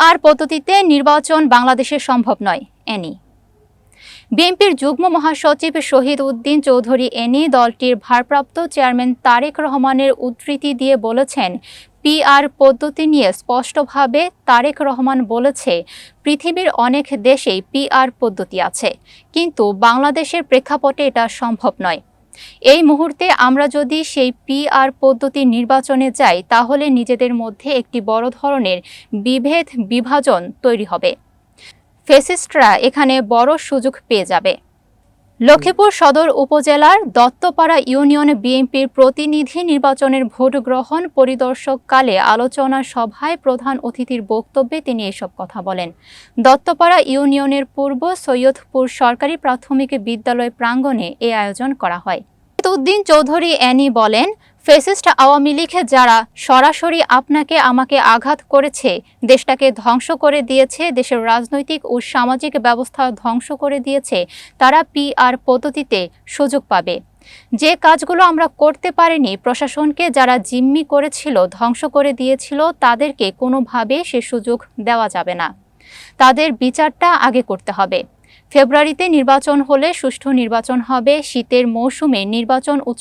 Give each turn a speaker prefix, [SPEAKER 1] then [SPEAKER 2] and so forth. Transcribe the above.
[SPEAKER 1] PR পদ্ধতিতে নির্বাচন বাংলাদেশে সম্ভব নয় এনি বিএনপির যুগ্ম মহাসচিব শহীদ উদ্দিন চৌধুরী এনি দলটির ভারপ্রাপ্ত চেয়ারম্যান তারেক রহমানের উদ্ধৃতি দিয়ে বলেছেন, পিআর পদ্ধতি নিয়ে স্পষ্টভাবে তারেক রহমান বলেছে, পৃথিবীর অনেক দেশেই পিআর পদ্ধতি আছে, কিন্তু বাংলাদেশের প্রেক্ষাপটে এটা সম্ভব নয়। এই মুহূর্তে আমরা যদি সেই পিআর পদ্ধতি নির্বাচনে যাই, তাহলে নিজেদের মধ্যে একটি বড় ধরনের বিভেদ বিভাজন তৈরি হবে। ফেসিস্টরা এখানে বড় সুযোগ পেয়ে যাবে। লক্ষ্মীপুর সদর উপজেলার দত্তপাড়া ইউনিয়ন বিএনপির প্রতিনিধি নির্বাচনের ভোট গ্রহণ পরিদর্শককালে আলোচনা সভায় প্রধান অতিথির বক্তব্যে তিনি এসব কথা বলেন। দত্তপাড়া ইউনিয়নের পূর্ব সৈয়দপুর সরকারি প্রাথমিক বিদ্যালয় প্রাঙ্গণে এ আয়োজন করা হয়। উদ্দিন চৌধুরী অ্যানি বলেন ফেসিস্ট আওয়ামী লীগ যারা সরাসরি আপনাকে, আমাকে আঘাত করেছে, দেশটাকে ধ্বংস করে দিয়েছে, দেশের রাজনৈতিক ও সামাজিক ব্যবস্থা ধ্বংস করে দিয়েছে, তারা পিআর পদ্ধতিতে সুযোগ পাবে। যে কাজগুলো আমরা করতে পারিনি, প্রশাসনকে যারা জিম্মি করেছিল, ধ্বংস করে দিয়েছিল, তাদেরকে কোনোভাবে সে সুযোগ দেওয়া যাবে না। তাদের বিচারটা আগে করতে হবে। ফেব্রুয়ারিতে নির্বাচন হলে সুষ্ঠু নির্বাচন হবে, শীতের মৌসুমে নির্বাচন